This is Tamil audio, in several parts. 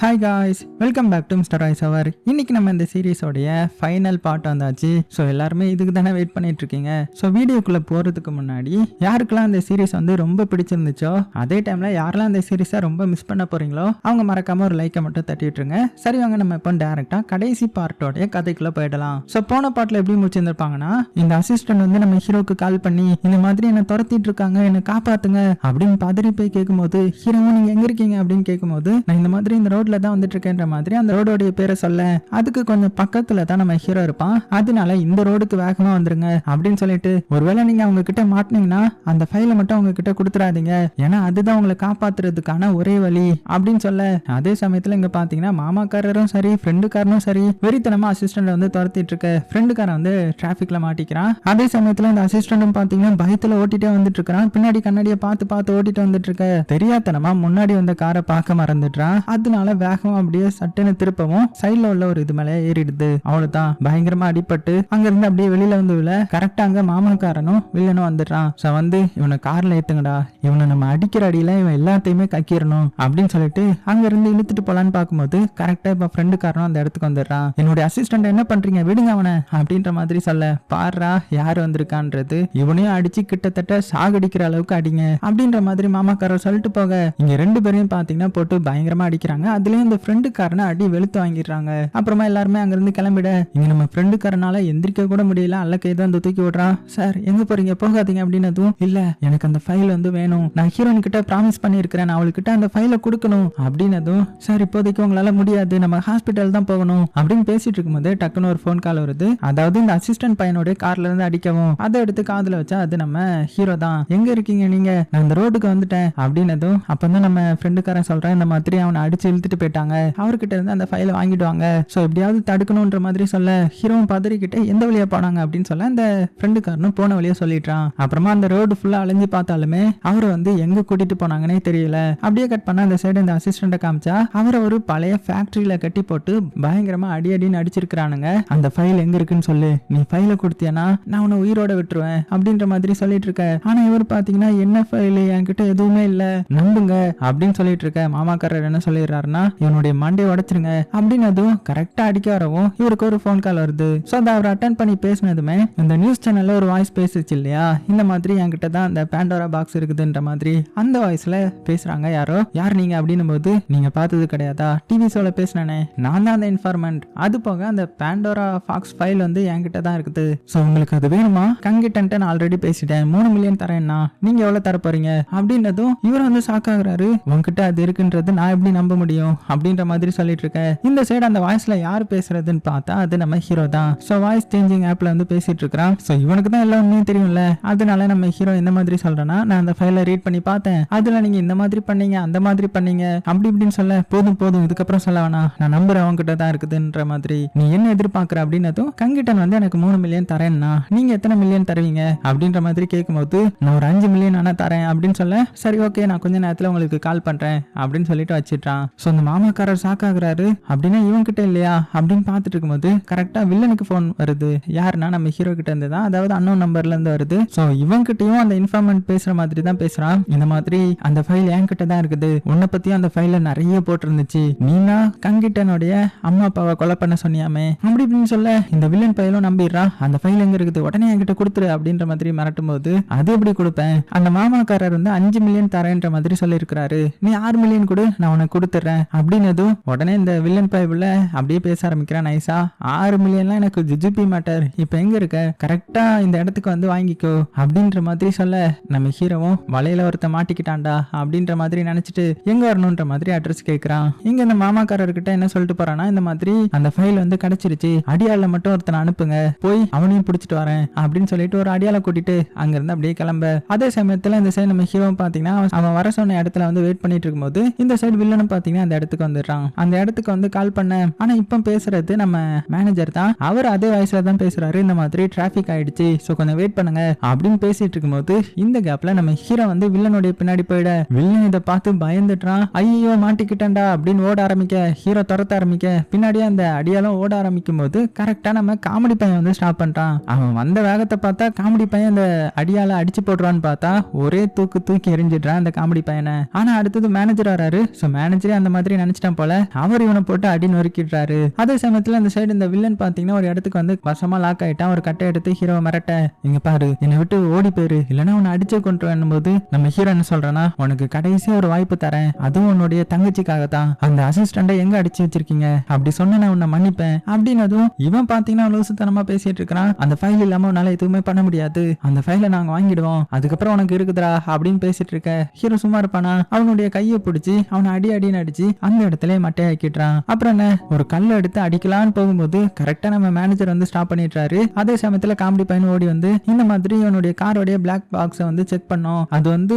Hi guys welcome back to mister Royce அவர் இன்னைக்கு நம்ம இந்த சீரீஸோடைய ஃபைனல் பார்ட் வந்தாச்சு. ஸோ எல்லாருமே இதுக்கு தானே வெயிட் பண்ணிட்டு இருக்கீங்க ஸோ வீடியோக்குள்ளே போகிறதுக்கு முன்னாடி யாருக்கெல்லாம் இந்த சீரீஸ் வந்து ரொம்ப பிடிச்சிருந்துச்சோ அதே டைமில் யாரெல்லாம் இந்த சீரிஸை ரொம்ப மிஸ் பண்ண போகிறீங்களோ அவங்க மறக்காமல் ஒரு லைக்கை மட்டும் தட்டிட்டுருங்க. சரி வாங்க நம்ம இப்போ டேரெக்டாக கடைசி பார்ட்டோடைய கதைக்குள்ளே போயிடலாம். ஸோ போன பாட்டில் எப்படி முடிச்சிருந்துருப்பாங்கன்னா இந்த அசிஸ்டன்ட் வந்து நம்ம ஹீரோக்கு கால் பண்ணி இந்த மாதிரி என்னை துரத்திட்டு இருக்காங்க என்னை காப்பாற்றுங்க அப்படின்னு பதறி போய் கேட்கும்போது ஹீரோவும் நீங்கள் எங்கே இருக்கீங்க? அப்படின்னு கேட்கும்போது நான் இந்த மாதிரி இந்த ரோட்ல தான் வந்துட்டு இருக்கேன்ற மாதிரி அந்த ரோடோடைய பேரை சொல்ல அதுக்கு கொஞ்சம் பக்கத்துல தான் நம்ம ஹீரோ இருப்பான். அதனால இந்த ரோடுக்கு வேகமா வந்துருங்க அப்படின்னு சொல்லிட்டு ஒருவேளை நீங்க அவங்க கிட்ட மாட்டினீங்கன்னா அந்த ஃபைலை மட்டும் அவங்க கிட்ட கொடுத்துடாதீங்க. ஏன்னா அதுதான் உங்களை காப்பாத்துறதுக்கான ஒரே வழி அப்படின்னு சொல்ல அதே சமயத்துல இங்க பாத்தீங்கன்னா மாமாக்காரரும் சரி ஃப்ரெண்டுக்காரனும் சரி வெறித்தனமா அசிஸ்டன்ட் வந்து துரத்திட்டு இருக்க ஃப்ரெண்டுக்காரன் வந்து டிராபிக்ல மாட்டிக்கிறான். அதே சமயத்துல இந்த அசிஸ்டன்ட்டும் பாத்தீங்கன்னா பயத்துல ஓட்டிட்டே வந்துட்டு இருக்கான் பின்னாடி கண்ணாடியை பார்த்து பார்த்து ஓட்டிட்டு வந்துட்டு இருக்க தெரியாதனமா முன்னாடி வந்த காரை பார்க்க மறந்துட்டான் அதனால வேகமா அப்படியே சட்டுன்னு திருப்பவும் சைட்ல உள்ள ஒரு இது மேலே ஏறிடுது. அவ்வளவுதான். பயங்கரமா அடிபட்டு அங்க இருந்து அப்படியே வெளியில வந்து விழ கரெக்டா அங்க மாமன்காரனும் வில்லனும் வந்துடுறான். சோ வந்து இவனை கார்ல ஏத்துங்கடா. இவனை நம்ம அடிக்கிற அடியில இவன் எல்லாத்தையுமே கக்கிடணும் அப்படின்னு சொல்லிட்டு அங்க இருந்து இழுத்துட்டு போலான்னு பார்க்கும்போது கரெக்டா இப்ப ஃப்ரெண்டுக்காரனும் அந்த இடத்துக்கு வந்துடுறான். என்னுடைய அசிஸ்டன்ட் என்ன பண்றீங்க? விடுங்க அவனை அப்படின்ற மாதிரி சொல்ல பாருடா யார் வந்திருக்கான்றது? இவனையும் அடிச்சு கிட்டத்தட்ட சாகடிக்கிற அளவுக்கு அடிங்க. அப்படின்ற மாதிரி மாமாக்காரர் சொல்லிட்டு போக இங்க ரெண்டு பேரையும் பாத்தீங்கன்னா போட்டு பயங்கரமா அடிக்கிறாங்க. அது அதுலயும் இந்த ஃப்ரெண்டுக்காரனை அடி வெளுத்து வாங்கிடுறாங்க. அப்புறமா எல்லாருமே அங்கிருந்து கிளம்பிட இங்க நம்ம ஃப்ரெண்டுக்காரனால எந்திரிக்க கூட முடியல அல்ல கைதான் அந்த தூக்கி விடுறான் சார் எங்க போறீங்க? போகாதீங்க அப்படின்னதும் இல்ல எனக்கு அந்த ஃபைல் வந்து வேணும். நான் ஹீரோயின் கிட்ட ப்ராமிஸ் பண்ணியிருக்கிறேன். நான் அவளுக்கிட்ட அந்த ஃபைலை கொடுக்கணும். அப்படின்னதும் சார் இப்போதைக்கு உங்களால முடியாது. நம்ம ஹாஸ்பிட்டல் தான் போகணும். அப்படின்னு பேசிட்டு இருக்கும்போது டக்குன்னு ஒரு ஃபோன் கால் வருது. அதாவது இந்த அசிஸ்டன்ட் பையனோட கார்ல இருந்து அடிக்கவும் அதை எடுத்து காதுல வச்சா அது நம்ம ஹீரோ தான். எங்க இருக்கீங்க நீங்க? நான் இந்த ரோடுக்கு வந்துட்டேன். அப்படின்னதும் அப்பதான் நம்ம ஃப்ரெண்டுக்காரன் சொல்றேன் இந்த மாதிரி அவனை அடிச்சு இழுத்துட்டு போயிட்டாங்க. அவர்கிட்ட இருந்து அந்த ஃபைலை வாங்கிடுவாங்க. ஸோ எப்படியாவது தடுக்கணுன்ற மாதிரி சொல்ல ஹீரோவும் பதறிக்கிட்டு எந்த வழியா போனாங்க? அப்படின்னு சொல்ல அந்த ஃப்ரெண்டுக்காரனும் போன வழியா சொல்லிட்டான் அப்புறமா அந்த ரோடு ஃபுல்லா அலைஞ்சு பார்த்தாலுமே அவரை வந்து எங்க கூட்டிட்டு போனாங்கன்னே தெரியல. அப்படியே கட் பண்ண அந்த சைடு இந்த அசிஸ்டண்ட்டை காமிச்சா அவரை ஒரு பழைய ஃபேக்டரியில கட்டி போட்டு பயங்கரமா அடி அடின்னு அடிச்சிருக்கிறானுங்க. அந்த ஃபைல் எங்க இருக்குன்னு சொல்லு. நீ ஃபைலை கொடுத்தியனா நான் உன்னை உயிரோட விட்டுருவேன். அப்படின்ற மாதிரி சொல்லிட்டு இருக்க ஆனா இவர் பாத்தீங்கன்னா என்ன ஃபைல் என்கிட்ட எதுவுமே இல்ல. நம்புங்க. அப்படின்னு சொல்லிட்டு இருக்க மாமாக்காரர் என்ன சொல்லிடுறாருன்னா இவனுடைய மண்டை உடைச்சிருங்க அப்படின்னதும் கரெக்டா அடிக்க வரவும் இவருக்கு ஒரு ஃபோன் கால் வருது. ஸோ அதை அவர் அட்டன் பண்ணி பேசினதுமே இந்த நியூஸ் சேனல்ல ஒரு வாய்ஸ் பேசுச்சு இல்லையா? இந்த மாதிரி என்கிட்ட தான் அந்த பேண்டோரா பாக்ஸ் இருக்குதுன்ற மாதிரி அந்த வாய்ஸ்ல பேசுறாங்க யாரோ. யார் நீங்க அப்படின்னும் போது நீங்க பார்த்தது கிடையாதா? டிவி ஷோல பேசினே நான் தான் அந்த இன்ஃபார்மெண்ட் அது போக அந்த பேண்டோரா ஃபாக்ஸ் ஃபைல் வந்து என்கிட்ட தான் இருக்குது. ஸோ உங்களுக்கு அது வேணுமா? கங்கிட்டன்ட்டு நான் ஆல்ரெடி பேசிட்டேன். மூணு மில்லியன் தரேன்னா நீங்க எவ்வளவு தர போறீங்க அப்படின்னதும் இவர் வந்து ஷாக் ஆகுறாரு. உங்ககிட்ட அது இருக்குன்றது நான் எப்படி நம்ப முடியும்? முடியும் அப்படின்ற மாதிரி சொல்லிட்டு இருக்க இந்த சைடு அந்த வாய்ஸ்ல யார் பேசுறதுன்னு பார்த்தா அது நம்ம ஹீரோ தான். ஸோ வாய்ஸ் சேஞ்சிங் ஆப்ல வந்து பேசிட்டு இருக்கிறான். ஸோ இவனுக்கு தான் எல்லா உண்மையும் தெரியும்ல. அதனால நம்ம ஹீரோ இந்த மாதிரி சொல்றேன்னா நான் அந்த ஃபைலை ரீட் பண்ணி பார்த்தேன். அதுல நீங்க இந்த மாதிரி பண்ணீங்க அந்த மாதிரி பண்ணீங்க அப்படி இப்படின்னு சொல்ல போதும் போதும் இதுக்கப்புறம் சொல்ல வேணாம். நான் நம்புறேன் அவங்ககிட்ட தான் இருக்குதுன்ற மாதிரி. நீ என்ன எதிர்பார்க்கற அப்படின்னதும் கங்கிட்டன் வந்து எனக்கு மூணு மில்லியன் தரேன்னா நீங்க எத்தனை மில்லியன் தருவீங்க? அப்படின்ற மாதிரி கேட்கும்போது நான் ஒரு அஞ்சு மில்லியன் ஆனா தரேன் அப்படின்னு சொல்ல சரி ஓகே நான் கொஞ்ச நேரத்துல உங்களுக்கு கால் பண்றேன் அப்படின்னு சொல்லிட்டு வச்சிட்டான் ஸோ அந்த மாமாக்காரர் சாக்காகிறாரு அப்படின்னா இவன் கிட்ட இல்லையா? அப்படின்னு பார்த்துட்டு இருக்கும்போது கரெக்டா வில்லனுக்கு ஃபோன் வருது. யாருன்னா நம்ம ஹீரோ கிட்ட இருந்து தான். அதாவது அன்னோன் நம்பர்ல இருந்து வருது. ஸோ இவன் கிட்டயும் அந்த இன்ஃபார்மெண்ட் பேசுற மாதிரி தான் பேசுறான். இந்த மாதிரி அந்த ஃபைல் என் கிட்ட தான் இருக்குது. உன்னை பத்தியும் அந்த ஃபைல நிறைய போட்டிருந்துச்சு. நீனா கங்கிட்டனுடைய அம்மா அப்பாவை கொலை பண்ண சொன்னியாமே. அப்படி இப்படின்னு சொல்ல இந்த வில்லன் பையலும் நம்பிடுறான் அந்த ஃபைல் எங்க இருக்குது? உடனே என்கிட்ட கொடுத்துரு அப்படின்ற மாதிரி மிரட்டும் போது அது எப்படி கொடுப்பேன்? அந்த மாமாக்காரர் வந்து அஞ்சு மில்லியன் தரேன்ற மாதிரி சொல்லியிருக்கிறாரு. நீ ஆறு மில்லியன் கொடு நான் உனக்கு கொடுத்துட்றேன் அப்படின்னதும் உடனே இந்த வில்லன் பைபிள் அப்படியே பேச ஆரம்பிக்கிறான் நைஸா ஆறு மில்லியன்லாம் எனக்கு ஜிஜிபி மேட்டர் இப்போ எங்க இருக்க? கரெக்டா இந்த இடத்துக்கு வந்து வாங்கிக்கோ. அப்படின்ற மாதிரி சொல்ல நம்ம ஹீரோவும் வலையில ஒருத்த மாட்டிக்கிட்டான்டா அப்படின்ற மாதிரி நினைச்சிட்டு எங்க வரணுன்ற மாதிரி அட்ரஸ் கேட்கறான் இங்க இந்த மாமாக்காரர்கிட்ட என்ன சொல்லிட்டு போறானா இந்த மாதிரி அந்த ஃபைல் வந்து கிடைச்சிருச்சு. அடியால மட்டும் ஒருத்தனை அனுப்புங்க. போய் அவனையும் பிடிச்சிட்டு வரேன் அப்படின்னு சொல்லிட்டு ஒரு அடியால கூட்டிட்டு அங்கிருந்து அப்படியே கிளம்ப. அதே சமயத்துல இந்த சைடு நம்ம ஹீரோ பாத்தீங்கன்னா அவன் அவன் வர சொன்ன இடத்துல வந்து வெயிட் பண்ணிட்டு இருக்கும்போது இந்த சைடு வில்லனும் பாத்தீங்கன்னா அந்த இடத்துக்கு வந்துடுறான் அந்த இடத்துக்கு வந்து கால் பண்ண ஆனா இப்ப பேசுறது நம்ம மேனேஜர் தான். அவர் அதே வயசுல தான் பேசுறாரு. இந்த மாதிரி டிராபிக் ஆயிடுச்சு. சோ கொஞ்சம் வெயிட் பண்ணுங்க. அப்படின்னு பேசிட்டு இருக்கும்போது இந்த கேப்ல நம்ம ஹீரோ வந்து வில்லனுடைய பின்னாடி போயிட வில்லன் இதை பார்த்து பயந்துட்டான். ஐயோ மாட்டிக்கிட்டேன்டா. அப்படின்னு ஓட ஆரம்பிக்க ஹீரோ துரத்த ஆரம்பிக்க பின்னாடியே அந்த அடியாலும் ஓட ஆரம்பிக்கும் போது கரெக்டா நம்ம காமெடி பையன் வந்து ஸ்டாப் பண்றான். அவன் வந்த வேகத்தை பார்த்தா காமெடி பையன் அந்த அடியால அடிச்சு போடுறான்னு பார்த்தா ஒரே தூக்கு தூக்கி எரிஞ்சிடுறான் அந்த காமெடி பையனை. ஆனா அடுத்தது மேனேஜர் வராரு. ஸோ மேனேஜரே அந்த மாதிரி மாதிரி நினைச்சிட்டான் போல. அவர் இவனை போட்டு அடி நொறுக்கிடுறாரு. அதே சமயத்துல அந்த சைடு இந்த வில்லன் பாத்தீங்கன்னா ஒரு இடத்துக்கு வந்து வசமா லாக் ஆயிட்டான். ஒரு கட்டை எடுத்து ஹீரோ மிரட்ட இங்க பாரு என்னை விட்டு ஓடி போயிரு. இல்லைன்னா உன்னை அடிச்சு கொண்டு போது நம்ம ஹீரோ என்ன சொல்றேன்னா உனக்கு கடைசியா ஒரு வாய்ப்பு தரேன். அதுவும் உன்னுடைய தங்கச்சிக்காக தான் அந்த அசிஸ்டண்ட எங்க அடிச்சு வச்சிருக்கீங்க? அப்படி சொன்ன நான் உன்னை மன்னிப்பேன். அப்படின்னு அதுவும் இவன் பாத்தீங்கன்னா லூசுத்தனமா பேசிட்டு இருக்கிறான். அந்த ஃபைல் இல்லாம உன்னால எதுவுமே பண்ண முடியாது. அந்த ஃபைலை நாங்க வாங்கிடுவோம். அதுக்கப்புறம் உனக்கு இருக்குதுடா அப்படின்னு பேசிட்டு இருக்க ஹீரோ சும்மா இருப்பானா? அவனுடைய கையை பிடிச்சி அவனை அடி அடின்னு அடிச்சு அந்த இடத்துல மட்டையாக்கிடுறான் அப்புறம் என்ன? ஒரு கல் எடுத்து அடிக்கலான்னு போகும்போது கரெக்டா நம்ம மேனேஜர் வந்து ஸ்டாப் பண்ணிடுறாரு. அதே சமயத்துல காமெடி பையன் ஓடி வந்து இந்த மாதிரி இவனுடைய காரோடைய பிளாக் பாக்ஸை வந்து செக் பண்ணோம். அது வந்து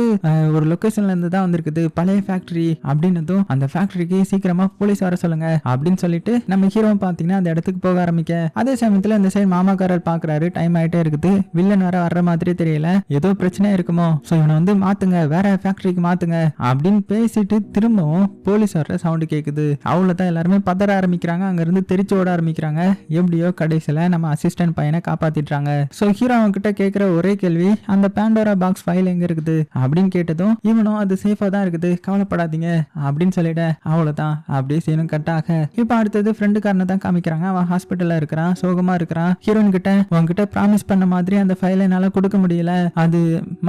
ஒரு லொகேஷன்ல இருந்து தான் வந்திருக்குது. பழைய ஃபேக்டரி அப்படின்னதும் அந்த ஃபேக்டரிக்கு சீக்கிரமா போலீஸ் வர சொல்லுங்க அப்படின்னு சொல்லிட்டு நம்ம ஹீரோ பாத்தீங்கன்னா அந்த இடத்துக்கு போக ஆரம்பிக்க. அதே சமயத்துல இந்த சைடு மாமாக்காரர் பாக்குறாரு. டைம் ஆயிட்டே இருக்குது. வில்லன் வர வர்ற மாதிரி தெரியல. ஏதோ பிரச்சனை இருக்குமோ. சோ இவனை வந்து மாத்துங்க. வேற ஃபேக்டரிக்கு மாத்துங்க அப்படின்னு பேசிட்டு திரும்பவும் போலீஸ் வர்ற சவுண்டு கேக்குது. அவ்வளவுதான் எல்லாருமே பதற ஆரம்பிக்கிறாங்க. அங்க இருந்து தெரிச்சு ஓட ஆரம்பிக்கிறாங்க. எப்படியோ கடைசியில நம்ம அசிஸ்டன்ட் பையனை காப்பாத்திடுறாங்க. சோ ஹீரோ அவங்க கிட்ட ஒரே கேள்வி அந்த பேண்டோரா பாக்ஸ் ஃபைல் எங்க இருக்குது? அப்படின்னு கேட்டதும் இவனும் அது சேஃபா தான் இருக்குது. கவலைப்படாதீங்க. அப்படின்னு சொல்லிட அவ்வளவுதான். அப்படியே சீனும் கட் ஆக. இப்ப அடுத்தது ஃப்ரெண்டுக்காரனை தான் காமிக்கிறாங்க. அவன் ஹாஸ்பிட்டலில் இருக்கிறான் சோகமா இருக்கிறான். ஹீரோன் கிட்ட உன்கிட்ட ப்ராமிஸ் பண்ண மாதிரி அந்த ஃபைலை என்னால் கொடுக்க முடியல. அது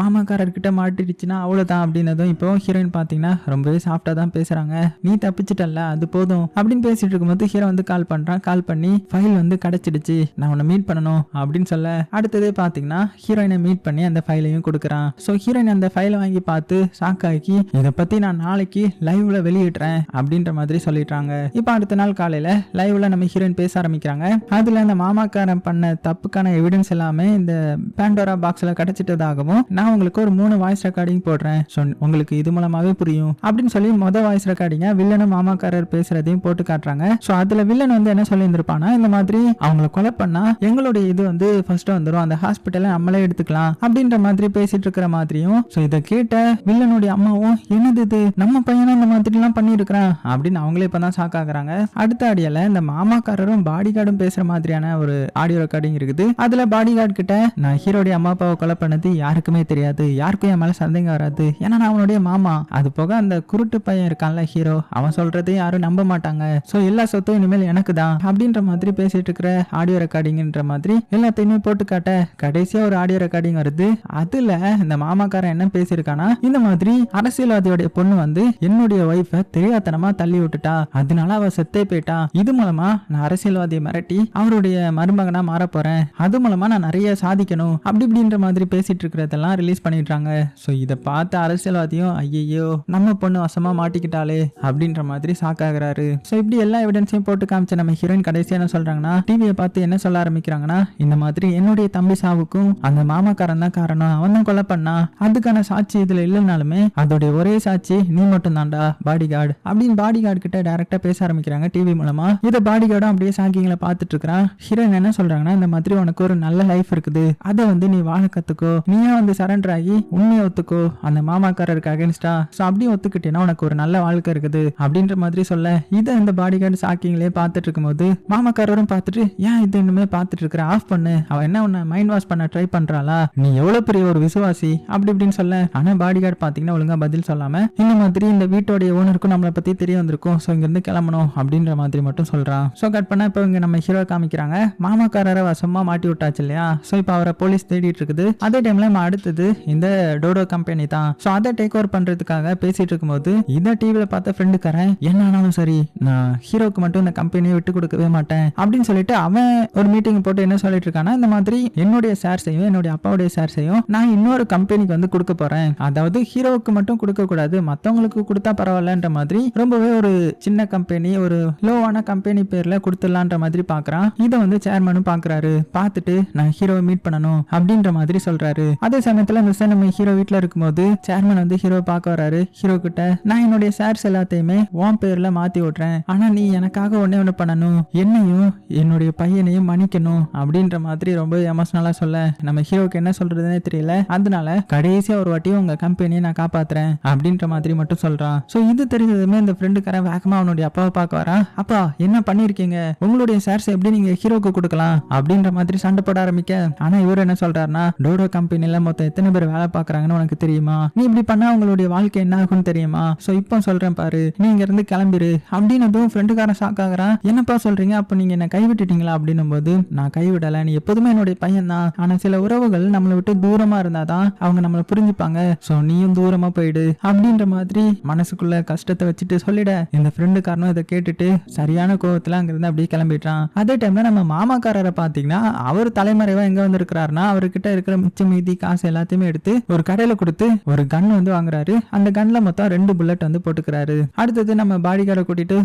மாமாக்காரர்கிட்ட மாட்டிடுச்சுன்னா அவ்வளோதான் அப்படின்னதும் இப்போ ஹீரோயின் பாத்தீங்கன்னா ரொம்பவே சாஃப்டா தான் பேசுறாங்க. நீ தப்பிச்சிட்டல்ல அது போதும் அப்படின்னு பேசிட்டு இருக்கும்போது ஹீரோ வந்து கால் பண்றான். கால் பண்ணி ஃபைல் வந்து கிடைச்சிடுச்சு. நான் உன்னை மீட் பண்ணணும் அப்படின்னு சொல்ல அடுத்தது பாத்தீங்கன்னா ஹீரோயினை மீட் பண்ணி அந்த ஃபைலையும் கொடுக்குறான். ஸோ ஹீரோயின் அந்த ஃபைலை வாங்கி பார்த்து ஷாக்காக்கி இதை பத்தி நான் நாளைக்கு லைவ்ல வெளியிடுறேன் அப்படின்ற மாதிரி சொல்லிடுறாங்க. இப்போ அடுத்த நாள் காலையில லைவ்ல நம்ம ஹீரோயின் பேச ஆரம்பிக்கிறாங்க. அதுல அந்த மாமாக்காரன் பண்ண தப்புக்கான எவிடன்ஸ் எல்லாமே இந்த பேண்டோரா பாக்ஸ்ல கிடைச்சிட்டதாகவும் நான் உங்களுக்கு ஒரு மூணு வாய்ஸ் ரெக்கார்டிங் போடுறேன். உங்களுக்கு இது மூலமாவே புரியும் அப்படின்னு சொல்லி மொதல் வாய்ஸ் ரெக்கார்டிங்க வில்லனும் மாமாக்காரர் பேசுறதையும் போட்டு காட்டுறாங்க. ஸோ அதுல வில்லன் வந்து என்ன சொல்லியிருந்திருப்பானா இந்த மாதிரி அவங்கள கொலை பண்ணா எங்களுடைய இது வந்து ஃபர்ஸ்ட் வந்துடும் அந்த ஹாஸ்பிட்டலை நம்மளே எடுத்துக்கலாம் அப்படின்ற மாதிரி பேசிட்டு இருக்கிற மாதிரியும் ஸோ இதை கேட்ட வில்லனுடைய அம்மாவும் என்னது இது? நம்ம பையனும் இந்த மாதிரி எல்லாம் பண்ணியிருக்கிறான். அப்படின்னு அவங்களே இப்பதான் ஷாக் ஆகுறாங்க. அடுத்த அடியால இந்த மாமாக்காரரும் பாடி கார்டும் பேசுற மாதிரியான ஒரு ஆடியோ ரெக்கார்டிங் இருக்குது. அதுல பாடி கார்டு கிட்ட நான் ஹீரோடைய அம்மா அப்பாவை கொலை பண்ணது யாருக்குமே தெரியாது. யாருக்கும் என் மேல சந்தேகம் வராது. ஏன்னா நான் அவனுடைய மாமா. அது போக அந்த குருட்டு பையன் இருக்கான்ல ஹீரோ அவன் சொல்றதை யாரும் நம்ப மாட்டாங்க. சோ எல்லா சொத்தும் இனிமேல் எனக்கு தான் அப்படின்ற மாதிரி பேசிட்டு இருக்கிற ஆடியோ ரெக்கார்டிங்ன்ற மாதிரி எல்லாத்தையுமே போட்டு காட்ட கடைசியா ஒரு ஆடியோ ரெக்கார்டிங் வருது. அதுல இந்த மாமாக்காரன் என்ன பேசியிருக்கானா இந்த மாதிரி அரசியல்வாதியோடைய பொண்ணு வந்து என்னுடைய ஒய்ஃபை தெரியாதனமா தள்ளி விட்டுட்டா. அதனால அவ செத்தே போயிட்டா. இது மூலமா நான் அரசியல்வாதியை மிரட்டி அவருடைய மருமகனா மாற போறேன். அது மூலமா நான் நிறைய சாதிக்கணும். அப்படி இப்படின்ற மாதிரி பேசிட்டு இருக்கிறதெல்லாம் ரிலீஸ் பண்ணிடுறாங்க. ஸோ இதை பார்த்த அரசியல்வாதியும் ஐயையோ நம்ம பொண்ணு வசமா மாட்டிக்கிட்டாலே அப்படின்ற மாதிரி ஷாக் ஆகிறாரு. ஸோ இப்படி எல்லா எவிடன்ஸையும் போட்டு காமிச்ச நம்ம ஹீரோயின் கடைசியாக என்ன சொல்கிறாங்கன்னா டிவியை பார்த்து என்ன சொல்ல ஆரம்பிக்கிறாங்கன்னா இந்த மாதிரி என்னுடைய தம்பி சாவுக்கும் அந்த மாமாக்காரன் தான் காரணம். அவன் தான் கொலை பண்ணா. அதுக்கான சாட்சி இதில் இல்லைனாலுமே அதோடைய ஒரே சாட்சி நீ மட்டும் தான்டா பாடி கார்டு அப்படின்னு பாடி கார்டு கிட்ட டைரக்டா பேச ஆரம்பிக்கிறாங்க டிவி மூலமா. இதை பாடி கார்டும் அப்படியே சாக்கிங்களை பார்த்துட்டு இருக்கிறான். ஹீரோயின் என்ன சொல்றாங்கன்னா இந்த மாதிரி உனக்கு ஒரு நல்ல லைஃப் இருக்குது. அதை வந்து நீ வாழ கத்துக்கோ. நீயே வந்து சரண்டர் ஆகி உண்மையை ஒத்துக்கோ. அந்த மாமாக்காரருக்கு அகேன்ஸ்டா ஸோ அப்படியே ஒத்துக்கிட்டேன்னா உனக்கு ஒரு நல்ல வாழ்க்கை இருக்குது. அப்படின்ற மாதிரி சொல்ல இதை இந்த பாடி கார்டு சாக்கிங்களே பார்த்துட்டு இருக்கும்போது மாமக்காரரும் பார்த்துட்டு ஏன் இது இன்னுமே பார்த்துட்டு இருக்கிற ஆஃப் பண்ணு. அவன் என்ன உன்னை மைண்ட் வாஷ் பண்ண ட்ரை பண்றாளா? நீ எவ்வளவு பெரிய ஒரு விசுவாசி? அப்படி இப்படின்னு சொல்ல. ஆனா பாடி கார்டு பாத்தீங்கன்னா ஒழுங்கா பதில் சொல்லாம இந்த மாதிரி இந்த வீட்டோடைய ஓனருக்கும் நம்மளை பத்தி தெரிய வந்திருக்கும். ஸோ இங்க இருந்து கிளம்பணும். அப்படின்ற மாதிரி மட்டும் சொல்றான். ஸோ கட் பண்ண இப்போ இங்க நம்ம ஹீரோ காமிக்கிறாங்க. மாமாக்காரரை வசமா மாட்டி விட்டாச்சு இல்லையா? ஸோ இப்போ அவரை போலீஸ் தேடிட்டு இருக்குது அதே டைம்ல நம்ம அடுத்தது இந்த டோடோ கம்பெனி தான். ஸோ அதை டேக் ஓவர் பண்றதுக்காக பேசிட்டு இருக்கும்போது இதை டிவியில பார்த்த ஃப்ரெண்டுக்காரன் என்ன ஆனாலும் சரி நான் ஹீரோக்கு மட்டும் இந்த கம்பெனியை விட்டு கொடுக்கவே மாட்டேன் அப்படின்னு சொல்லிட்டு அவன் ஒரு மீட்டிங் போட்டு என்ன சொல்லிட்டு இருக்கானா இந்த மாதிரி என்னுடைய ஷேர்ஸையும் என்னுடைய அப்பாவுடைய ஷேர்ஸையும் நான் இன்னொரு கம்பெனிக்கு வந்து கொடுக்க போறேன். அதாவது ஹீரோவுக்கு மட்டும் கொடுக்க கூடாது மத்தவங்களுக்கு கொடுத்தா பரவாயில்லன்ற மாதிரி ரொம்பவே ஒரு சின்ன கம்பெனி ஒரு லோவான கம்பெனி பேர்ல கொடுத்துடலான்ற மாதிரி பாக்குறான். இதை வந்து சேர்மனும் பாக்குறாரு. பார்த்துட்டு நான் ஹீரோவை மீட் பண்ணணும் அப்படின்ற மாதிரி சொல்றாரு. அதே சமயத்துல இந்த நம்ம ஹீரோ வீட்டுல இருக்கும்போது சேர்மன் வந்து ஹீரோ பார்க்க வராரு ஹீரோ கிட்ட நான் என்னுடைய ஷேர்ஸ் எல்லாத்தையும் உன் பேர்ல மாத்தி விட்டுறேன் ஆனா நீ எனக்காக ஒன்னே ஒண்ணு பண்ணணும். என்னையும் என்னுடைய பையனையும் மன்னிக்கணும் அப்படின்ற மாதிரி ரொம்ப எமோஷனலா சொல்ல. நம்ம ஹீரோக்கு என்ன சொல்றதுனே தெரியல. அதனால கடைசியா ஒரு வாட்டி உங்க கம்பெனியை நான் காப்பாத்துறேன் அப்படின்ற மாதிரி மட்டும் சொல்றான். சோ இது தெரிஞ்சதுமே இந்த ஃப்ரெண்டுக்காரன் வேகமா அவனுடைய அப்பாவை பார்க்க வரான் அப்பா என்ன பண்ணிருக்கீங்க? உங்களுடைய ஷேர்ஸ் எப்படி நீங்க ஹீரோக்கு கொடுக்கலாம்? அப்படின்ற மாதிரி சண்டை போட ஆரம்பிக்க. ஆனா இவர் என்ன சொல்றாருன்னா டோடோ கம்பெனில மொத்தம் எத்தனை பேர் வேலை பார்க்கறாங்கன்னு உனக்கு தெரியுமா? நீ இப்படி பண்ணா உங்களுடைய வாழ்க்கை என்ன ஆகும்னு தெரியுமா? சோ இப்போ சொல்றேன் பாரு. நீ இருந்து கிளம்பிரு. அப்படின்னதும் ஃப்ரெண்டுக்காரன் ஷாக் ஆகுறான். என்னப்பா சொல்றீங்க? அப்ப நீங்க என்ன கைவிட்டுட்டீங்களா? அப்படின்னும் போது நான் கைவிடல. நீ எப்போதுமே என்னுடைய பையன் தான் ஆனா சில உறவுகள் நம்மளை விட்டு தூரமா இருந்தாதான் அவங்க நம்மளை புரிஞ்சுப்பாங்க. சோ நீயும் தூரமா போயிடு. அப்படின்ற மாதிரி மனசுக்குள்ள கஷ்டத்தை வச்சுட்டு சொல்லிட இந்த ஃப்ரெண்டுக்காரனும் இதை கேட்டுட்டு சரியான கோவத்துல அங்கேருந்து அப்படியே கிளம்பிட்டான் அதே டைம்ல நம்ம மாமாக்காரரை பாத்தீங்கன்னா அவர் தலைமறைவா எங்க வந்திருக்கிறாருன்னா அவர்கிட்ட இருக்கிற மிச்ச மீதி காசு எல்லாத்தையுமே எடுத்து ஒரு கடையில கொடுத்து ஒரு கன் வந்து வாங்குறாரு. அந்த கன்ல மொத்தம் ரெண்டு புல்லட் வந்து போட்டுக்கிறாரு. அடுத்தது நம்ம பாடி கார்டை கூட்டிட்டு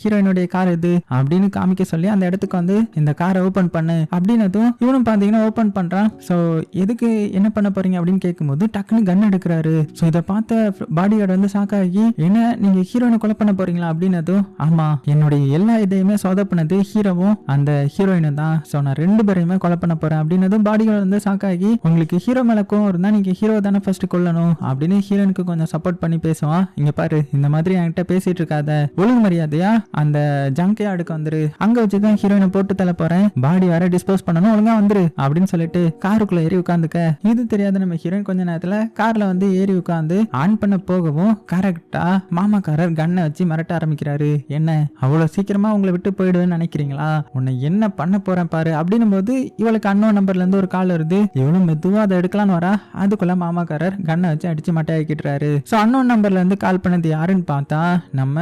ஹீரோயினுடைய கார் இது அப்படின்னு காமிக்க சொல்லி அந்த இடத்துக்கு வந்து இந்த காரை ஓபன் பண்ணு அப்படின்னதும் இவனும் பாத்தீங்கன்னா ஓபன் பண்றான். ஸோ எதுக்கு என்ன பண்ண போறீங்க அப்படின்னு கேட்கும்போது டக்குன்னு கன் எடுக்கிறாரு. ஸோ இதை பார்த்த பாடி கார்டு வந்து சாக்காகி என்ன நீங்க ஹீரோயினை கொலை பண்ண போறீங்களா? அப்படின்னதும் ஆமா என்னுடைய எல்லா இதையுமே சொதப்பினது ஹீரோவும் அந்த ஹீரோயினும் தான். ஸோ நான் ரெண்டு பேரையுமே கொலை பண்ண போறேன். அப்படின்னதும் பாடி கார்டு வந்து ஷாக்காகி உங்களுக்கு ஹீரோ மேல கோவம் இருந்தா நீங்க ஹீரோ தானே ஃபர்ஸ்ட் கொல்லணும். அப்படின்னு ஹீரோனுக்கு கொஞ்சம் சப்போர்ட் பண்ணி பேசுவான். இங்க பாரு இந்த மாதிரி என்கிட்ட பேசிட்டு இருக்காத. ஒழுங்கு மரியாதையா? அந்த ஜங்க் யார்டுக்கு வந்துரு. அங்க வச்சுதான் ஹீரோயினை போட்டு தள்ள போறேன். பாடி வேற டிஸ்போஸ் பண்ணணும் ஒழுங்கா வந்துரு அப்படின்னு சொல்லிட்டு காருக்குள்ள ஏறி உட்காந்துக்க. இது தெரியாத நம்ம ஹீரோயின் கொஞ்ச நேரத்துல கார்ல வந்து ஏறி உட்காந்து ஆன் பண்ண போகவும் கரெக்டா மாமாக்காரர் கண்ணை வச்சு மிரட்ட ஆரம்பிக்கிறாரு. என்ன அவ்வளவு சீக்கிரமா உங்களை விட்டு போயிடுவேன்னு நினைக்கிறீங்களா? உன்னை என்ன பண்ண போறேன் பாரு அப்படின்னும் போது இவளுக்கு அன்னோ நம்பர்ல இருந்து ஒரு கால் வருது. இவளும் மெதுவா அதை எடுக்கலான்னு வரா? அதுக்குள்ள மாமாக்காரர் கண்ணை வச்சு அடிச்சு மட்டையாக்கிட்டுறாரு சோ அன்னோன் நம்பர்ல இருந்து கால் பண்ணது யாருன்னு பார்த்தா பார்த்தா நம்ம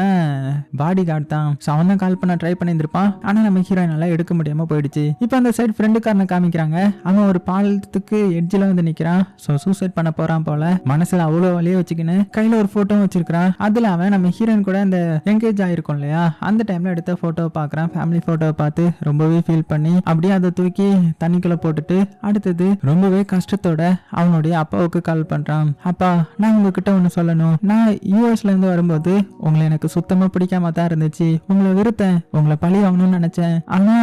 பாடி கார்டு தான். ஸோ அவன் தான் கால் பண்ண ட்ரை பண்ணியிருந்திருப்பான். ஆனால் நம்ம ஹீரோயினால எடுக்க முடியாமல் போயிடுச்சு. இப்போ அந்த சைடு ஃப்ரெண்டுக்காரனை காமிக்கிறாங்க. அவன் ஒரு பாலத்துக்கு எட்ஜில் வந்து நிற்கிறான் ஸோ சூசைட் பண்ண போகிறான் போல. மனசில் அவ்வளோ வழியே வச்சுக்கின்னு கையில் ஒரு ஃபோட்டோவும் வச்சிருக்கிறான். அதில் அவன் நம்ம ஹீரோயின் கூட அந்த என்கேஜ் ஆகிருக்கும் இல்லையா? அந்த டைமில் எடுத்த ஃபோட்டோவை பார்க்குறான். ஃபேமிலி ஃபோட்டோவை பார்த்து ரொம்பவே ஃபீல் பண்ணி அப்படியே அதை தூக்கி தண்ணிக்குள்ளே போட்டுட்டு அடுத்தது ரொம்பவே கஷ்டத்தோட அவனுடைய அப்பாவுக்கு கால் பண்ணுறான் அப்பா நான் உங்ககிட்ட ஒன்று சொல்லணும். நான் யூஎஸ்லேருந்து வரும்போது வரும்போது உங்களை எனக்கு சுத்தமா பிடிக்காம தான் இருந்துச்சு. உங்களை வெறுத்தேன். உங்களை பழி வாங்கணும்னு நினைச்சேன். ஆனா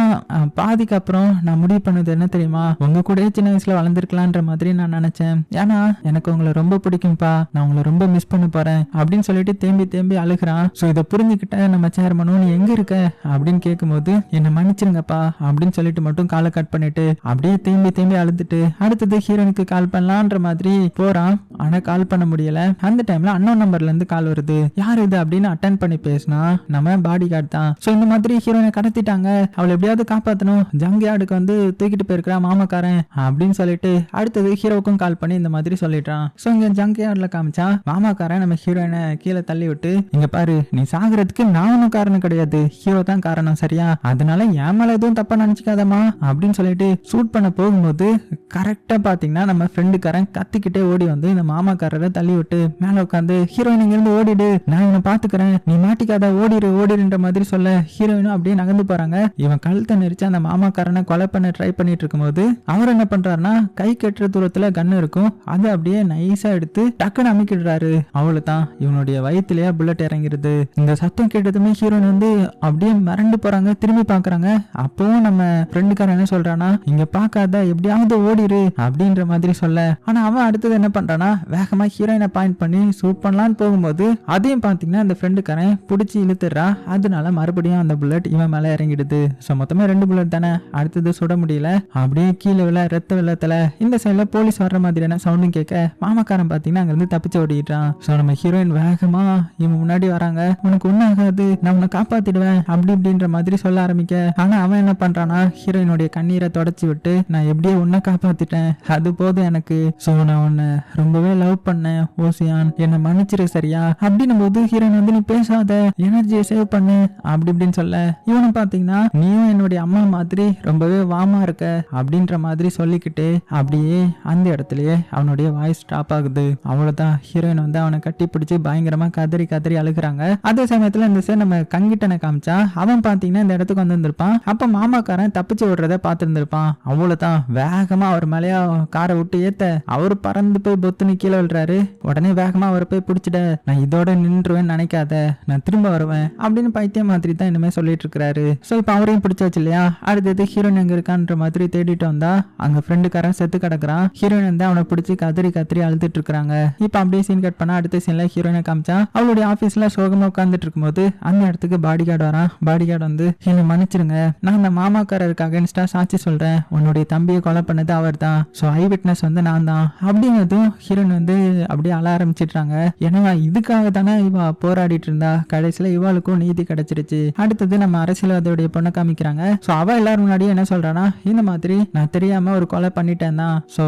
பாதிக்கு அப்புறம் நான் முடிவு பண்ணது என்ன தெரியுமா? உங்க கூட சின்ன வயசுல வளர்ந்துருக்கலான்ற மாதிரி நான் நினைச்சேன். ஏன்னா எனக்கு உங்களை ரொம்ப பிடிக்கும்பா. நான் உங்களை ரொம்ப மிஸ் பண்ண போறேன். அப்படின்னு சொல்லிட்டு தேம்பி தேம்பி அழுகிறான். ஸோ இதை புரிஞ்சுக்கிட்ட நம்ம சேர்மனும் நீ எங்க இருக்க? அப்படின்னு கேட்கும்போது என்னை மன்னிச்சிருங்கப்பா. அப்படின்னு சொல்லிட்டு மட்டும் காலை கட் பண்ணிட்டு அப்படியே தேம்பி தேம்பி அழுதுட்டு அடுத்தது ஹீரோனுக்கு கால் பண்ணலான்ற மாதிரி போறான். ஆனா கால் பண்ண முடியல. அந்த டைம்ல அன்னோன் நம்பர்ல இருந்து கால் வருது. யார் இது அப்படின்னு அட்டன் பண்ணி பேசினா நம்ம பாடி கார்டு தான். ஸோ இந்த மாதிரி ஹீரோயினை கடத்திட்டாங்க. அவளை எப்படியாவது காப்பாற்றணும் ஜங்க் யார்டுக்கு வந்து தூக்கிட்டு போயிருக்கிறா மாமாக்காரன் அப்படின்னு சொல்லிட்டு அடுத்தது ஹீரோவுக்கும் கால் பண்ணி இந்த மாதிரி சொல்லிட்டான் ஸோ இங்கே ஜங்க் யார்டில் காமிச்சா மாமாக்காரன் நம்ம ஹீரோயினை கீழே தள்ளி விட்டு இங்க பாரு நீ சாகுறதுக்கு நான் ஒன்றும் காரணம் கிடையாது. ஹீரோ தான் காரணம் சரியா? அதனால என் மேல எதுவும் தப்பா நினைச்சுக்காதமா அப்படின்னு சொல்லிட்டு ஷூட் பண்ண போகும்போது கரெக்டாக பார்த்தீங்கன்னா நம்ம ஃப்ரெண்டுக்காரன் கத்திக்கிட்டே ஓடி வந்து இந்த மாமாக்காரரை தள்ளி விட்டு மேலே உட்காந்து ஹீரோயின் இங்கேருந்து ஓடிடு. நான் இவனை பார்த்துக்கிறேன் நீ மாட்டிக்காத ஓடிடு ஓடிடுன்ற மாதிரி சொல்ல ஹீரோயினும் அப்படியே நகர்ந்து போறாங்க. இவன் கழுத்தை நெரிச்சு அந்த மாமாக்காரனை கொலை பண்ண ட்ரை பண்ணிட்டு இருக்கும்போது அவர் என்ன பண்றாருன்னா கை கெட்டுற தூரத்தில் கன் இருக்கும். அதை அப்படியே நைஸாக எடுத்து டக்குன்னு அமைக்கிடுறாரு. அவ்வளவுதான். இவனுடைய வயிற்றுலேயே புல்லட் இறங்கிருது. இந்த சத்தம் கேட்டதுமே ஹீரோயின் வந்து அப்படியே மிரண்டு போறாங்க திரும்பி பார்க்குறாங்க அப்போவும் நம்ம ஃப்ரெண்டுக்காரன் என்ன சொல்றானா இங்கே பார்க்காத எப்படியாவது ஓடி ஓடிரு அப்படின்ற மாதிரி சொல்ல. ஆனா அவன் அடுத்தது என்ன பண்றானா வேகமா ஹீரோயினை பாயிண்ட் பண்ணி சூட் பண்ணலான்னு போகும்போது அதையும் பாத்தீங்கன்னா அந்த ஃப்ரெண்டுக்காரன் பிடிச்சி இழுத்துறா அதனால மறுபடியும் அந்த புல்லட் இவன் மேல இறங்கிடுது. ஸோ மொத்தமே ரெண்டு புல்லட் தானே. அடுத்தது சுட முடியல. அப்படியே கீழே விழ ரத்த வெள்ளத்துல இந்த சைட்ல போலீஸ் வர்ற மாதிரியான சவுண்டும் கேட்க மாமாக்காரன் பாத்தீங்கன்னா அங்கிருந்து தப்பிச்சு ஓடிடுறான். ஸோ நம்ம ஹீரோயின் வேகமா இவன் முன்னாடி வராங்க. உனக்கு ஒன்றும் ஆகாது. நான் உன்னை காப்பாத்திடுவேன். அப்படி இப்படின்ற மாதிரி சொல்ல ஆரம்பிக்க. ஆனா அவன் என்ன பண்றானா ஹீரோயினுடைய கண்ணீரை தொடச்சி விட்டு நான் எப்படியே உன்னை காப்பாத்திட்டேன். அது போதும் எனக்கு. ஸோ நான் உன்னை ரொம்பவே லவ் பண்ணேன் ஓசியான். என்னை மன்னிச்சிரு சரியா? அப்படின்னும் போது ஹீரோயின் வந்து நீ பேசாத. எனர்ஜியை சேவ் பண்ணு. அப்படி இப்படின்னு சொல்ல இவனும் பாத்தீங்கன்னா நீயும் என்னுடைய அம்மா மாதிரி ரொம்பவே வாமா இருக்க. அப்படின்ற மாதிரி சொல்லிக்கிட்டு அப்படியே அந்த இடத்துலயே அவனுடைய வாய்ஸ் ஸ்டாப் ஆகுது. அவ்வளவுதான். ஹீரோயின் வந்து அவனை கட்டி பிடிச்சி பயங்கரமா கதறி கதறி அழுகுறாங்க. அதே சமயத்துல இந்த சைடு நம்ம கங்கிட்டனை காமிச்சா அவன் பாத்தீங்கன்னா இந்த இடத்துக்கு வந்திருந்திருப்பான். அப்ப மாமாக்காரன் தப்பிச்சு ஓடுறத பார்த்திருந்திருப்பான் அவ்வளவுதான். வேகமா அவர் மேலேயே காரை விட்டு ஏத்த? அவர் பறந்து போய் பொத்துன்னு கீழே விழுறாரு. உடனே வேகமா அவரை போய் பிடிச்சிட நான் இதோட நின்றுவேன்னு நினைக்காத. நான் திரும்ப வருவேன். அப்படின்னு பைத்தியம் மாதிரி தான் இனிமே சொல்லிட்டு இருக்கிறாரு. ஸோ இப்போ அவரையும் பிடிச்சாச்சு இல்லையா? அடுத்தது ஹீரோயின் எங்க இருக்கான்ற மாதிரி தேடிட்டு வந்தா அங்க ஃப்ரெண்டுக்காரன் செத்து கிடக்குறான். ஹீரோயின் வந்து அவனை பிடிச்சி கதறி கத்திரி அழுதுட்டு இருக்காங்க இப்போ அப்படியே சீன் கட் பண்ணா அடுத்த சீன்ல ஹீரோயினை காமிச்சா அவளுடைய ஆபீஸ்ல சோகமா உட்காந்துட்டு இருக்கும்போது அந்த இடத்துக்கு பாடி கார்டு வரான். பாடி கார்டு வந்து என்னை மன்னிச்சிருங்க. நான் அந்த மாமாக்காரருக்கு அகேன்ஸ்டா சாட்சி சொல்றேன். உன்னுடைய தம்பியை கொலை பண்ணது அவர் தான் ஸோ ஐ விட்னஸ் வந்து நான் தான். அப்படிங்கிறதும் ஹீரோன் வந்து அப்படியே அழ ஆரம்பிச்சிடுறாங்க. ஏன்னா இதுக்காக தானே இவா போராடிட்டு இருந்தா? கடைசியில் இவாளுக்கும் நீதி கிடைச்சிருச்சு அடுத்தது நம்ம அரசியல்வாதியுடைய பொண்ணை காமிக்கிறாங்க. ஸோ அவ எல்லாரும் முன்னாடியும் என்ன சொல்றானா இந்த மாதிரி நான் தெரியாம ஒரு கொலை பண்ணிட்டேன் தான். ஸோ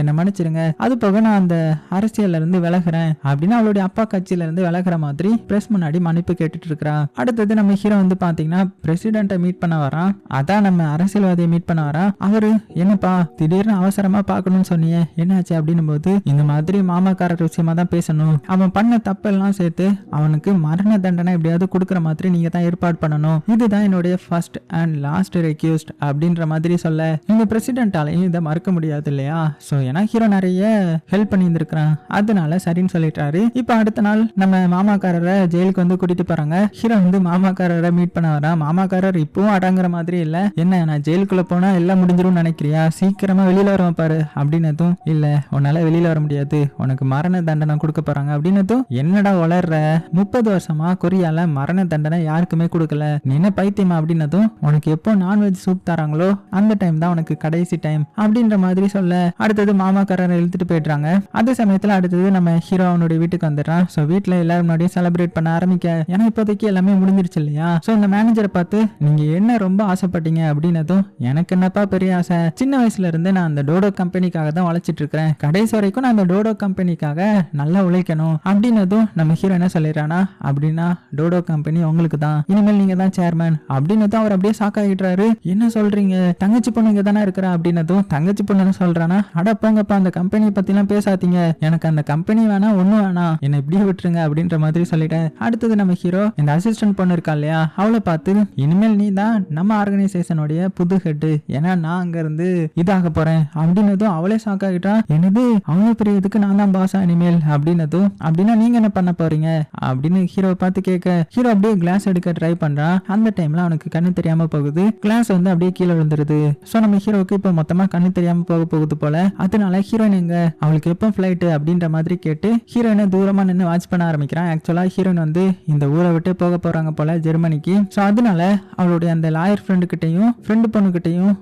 என்னை மன்னிச்சிருங்க. அது போக நான் அந்த அரசியல்ல இருந்து விலகுறேன். அப்படின்னு அவளுடைய அப்பா கட்சியில இருந்து விலகுற மாதிரி பிரஸ் முன்னாடி மன்னிப்பு கேட்டுட்டு இருக்கிறா. அடுத்தது நம்ம ஹீரோ வந்து பாத்தீங்கன்னா பிரசிடென்ட்டை மீட் பண்ண வரான். அதான் நம்ம அரசியல்வாதியை மீட் பண்ண வரான். அவரு என்னப்பா திடீர்னு அவசரமா பார்க்கணும்னு சொன்னியே என்னாச்சு அப்படின்னும் போது இந்த மாதிரி மாமாக்காரர் விஷயமா தான் பேசணும். அவன் பண்ண தப்பெல்லாம் சேர்த்து அவனுக்கு மரண தண்டனை எப்படியாவது கொடுக்குற மாதிரி நீங்க தான் ஏற்பாடு பண்ணணும். இதுதான் என்னுடைய ஃபர்ஸ்ட் அண்ட் லாஸ்ட் ரெக்யூஸ்ட் அப்படின்ற மாதிரி சொல்ல இந்த பிரசிடென்டாலையும் இதை மறுக்க முடியாது இல்லையா? ஸோ ஏன்னா ஹீரோ நிறைய ஹெல்ப் பண்ணி இருந்திருக்கிறான் அதனால சரின்னு சொல்லிட்டாரு. இப்போ அடுத்த நாள் நம்ம மாமாக்காரரை ஜெயிலுக்கு வந்து கூட்டிட்டு போறாங்க. ஹீரோ வந்து மாமாக்காரரை மீட் பண்ண வரான். மாமாக்காரர் இப்பவும் அடங்குற மாதிரி இல்ல. என்ன நான் ஜெயிலுக்குள்ள போனா எல்லாம் முடிஞ்சிரும் நினைக்கிறியா? சீக்கிரமா வெளியில் வருவேன் பாரு அப்படின்னதும் இல்லை உன்னால வெளியில் வர முடியாது. உனக்கு மரண தண்டனை கொடுக்க போறாங்க. அப்படின்னதும் என்னடா வளர்ற முப்பது வருஷமா கொரியால மரண தண்டனை யாருக்குமே கொடுக்கல. நீ என்ன பைத்தியமா? அப்படின்னதும் உனக்கு எப்போ நான்வெஜ் சூப் தராங்களோ அந்த டைம் தான் உனக்கு கடைசி டைம் அப்படின்ற மாதிரி சொல்ல அடுத்தது மாமாக்காரரை இழுத்துட்டு போயிடுறாங்க. அதே சமயத்துல அடுத்தது நம்ம ஹீரோ அவனுடைய வீட்டுக்கு வந்துடுறான். ஸோ வீட்டில் எல்லாரும் முன்னாடியும் செலிப்ரேட் பண்ண ஆரம்பிக்க ஏன்னா இப்போதைக்கு எல்லாமே முடிஞ்சிருச்சு இல்லையா? ஸோ இந்த மேனேஜரை பார்த்து நீங்க என்ன ரொம்ப ஆசைப்பட்டீங்க? அப்படின்னதும் எனக்கு என்னப்பா பெரிய ஆசை? சின்ன வயசுல இருந்து நான் அந்த டோடோ கம்பெனிக்காக தான் உழைச்சிட்டு இருக்கிறேன் கடைசி வரைக்கும் நான் அந்த டோடோ கம்பெனிக்காக நல்லா உழைக்கணும் அப்படின்னதும் நம்ம ஹீரோ என்ன சொல்லிடுறானா? அப்படின்னா டோடோ கம்பெனி உங்களுக்கு தான். இனிமேல் நீங்க தான் சேர்மேன் அப்படின்னதும் அவர் அப்படியே ஷாக் என்ன சொல்றீங்க? தங்கச்சி பொண்ணு இங்க தானே இருக்கிறா? அப்படின்னதும் தங்கச்சி பொண்ணு என்ன சொல்றானா? அட போங்கப்பா அந்த கம்பெனியை பத்திலாம் பேசாதீங்க. எனக்கு அந்த கம்பெனி வேணா ஒண்ணும் வேணாம். என்னை இப்படியே விட்டுருங்க அப்படின்ற மாதிரி சொல்லிட்டேன் அடுத்தது நம்ம ஹீரோ இந்த அசிஸ்டன்ட் பொண்ணு இருக்கா இல்லையா? அவளை பார்த்து இனிமேல் நீ தான் நம்ம ஆர்கனைசேஷனுடைய புது ஹெட் ஏன்னா நான் அங்க இருந்து இதாக போறேன் அப்படின்னதும் அவளே ஷாக் ஆகிட்டா என்னது? அவ்வளவு பெரிய இதுக்கு நான் தான் பாசா இனிமேல்? அப்படின்னதும் அப்படின்னா நீங்க என்ன பண்ண போறீங்க? அப்படின்னு ஹீரோவை பார்த்து கேட்க ஹீரோ அப்படியே கிளாஸ் எடுக்க ட்ரை பண்றான் அந்த டைம்ல அவனுக்கு கண்ணு தெரியாம போகுது. கிளாஸ் வந்து அப்படியே கீழே விழுந்துருது. ஸோ நம்ம ஹீரோவுக்கு இப்போ மொத்தமா கண்ணு தெரியாம போக போகுது போல. அதனால ஹீரோயின் எங்க? அவளுக்கு எப்போ ஃபிளைட் அப்படின்ற மாதிரி கேட்டு ஹீரோயினை தூரமா நின்று வாட்ச் பண்ண ஆரம்பிக்கிறான். ஆக்சுவலா ஹீரோயின் வந்து இந்த ஊரை விட்டு போக போறாங்க போல ஜெர்மனிக்கு. ஸோ அதனால அவளுடைய அந்த லாயர் ஃப்ரெண்டு கிட்டையும் ஃப்ரெண்டு பொண்ணு கிட்டையும்